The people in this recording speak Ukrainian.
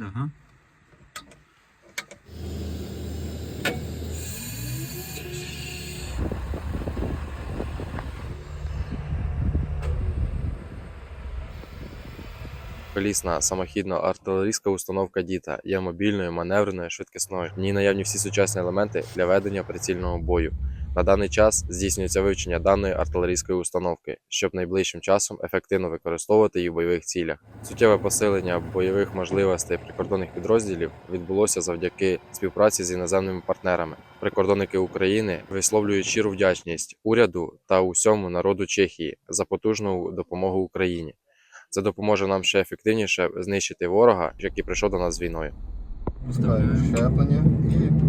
Ага. Колісна самохідна артилерійська установка Діта є мобільною, маневреною, швидкісною. В ній наявні всі сучасні елементи для ведення прицільного бою. На даний час здійснюється вивчення даної артилерійської установки, щоб найближчим часом ефективно використовувати її в бойових цілях. Суттєве посилення бойових можливостей прикордонних підрозділів відбулося завдяки співпраці з іноземними партнерами. Прикордонники України висловлюють щиру вдячність уряду та усьому народу Чехії за потужну допомогу Україні. Це допоможе нам ще ефективніше знищити ворога, який прийшов до нас з війною. Пускаю щеплення і